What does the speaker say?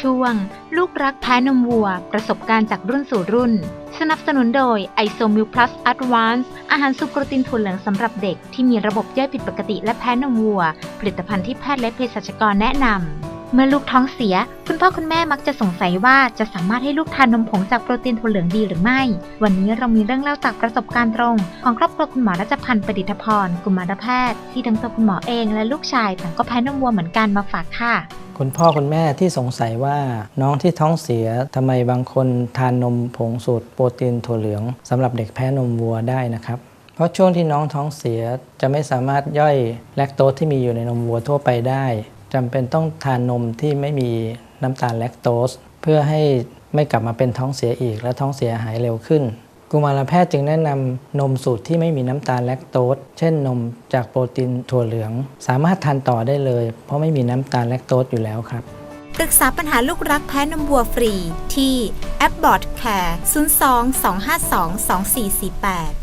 ช่วง ลูกรักแพ้นมวัว ประสบการณ์จากรุ่นสู่รุ่น สนับสนุนโดย i s o m i l Plus Advance อาหารสุกโปรตีนถั่วเหลืองสำหรับเด็กที่มีระบบย่อยผิดปกติและแพ้นมวัว ผลิตภัณฑ์ที่แพทย์และเภสัชกรแนะนำ เมื่อลูกท้องเสีย คุณพ่อคุณแม่มักจะสงสัยว่าจะสามารถให้ลูกทานนมผงจากโปรตีนถั่วเหลืองดีหรือไม่ วันนี้เรามีเรื่องเล่าจากประสบการณ์ตรง ของครอบครัวคุณหมอรัชพันธ์ประดิษฐพรกุมารแพทย์ ที่ทั้งตัวคุณหมอเองและลูกชายต่างก็แพ้นมวัวเหมือนกันมาฝากค่ะคุณพ่อคุณแม่ที่สงสัยว่าน้องที่ท้องเสียทำไมบางคนทานนมผงสูตรโปรตีนถั่วเหลืองสำหรับเด็กแพ้นมวัวได้นะครับ เพราะช่วงที่น้องท้องเสียจะไม่สามารถย่อยแลคโตสที่มีอยู่ในนมวัวทั่วไปได้ จำเป็นต้องทานนมที่ไม่มีน้ำตาลแลคโตสเพื่อให้ไม่กลับมาเป็นท้องเสียอีก และท้องเสียหายเร็วขึ้น กุมารแพทย์จึงแนะนำนมสูตรที่ไม่มีน้ำตาลแลคโตสเช่นนมจากโปรตีนถั่วเหลือง สามารถทานต่อได้เลย เพราะไม่มีน้ำตาลแลคโตสอยู่แล้วครับปรึกษาปัญหาลูกรักแพ้นมวัวฟรีที่แอปบอ t แคร์ 02 252 2448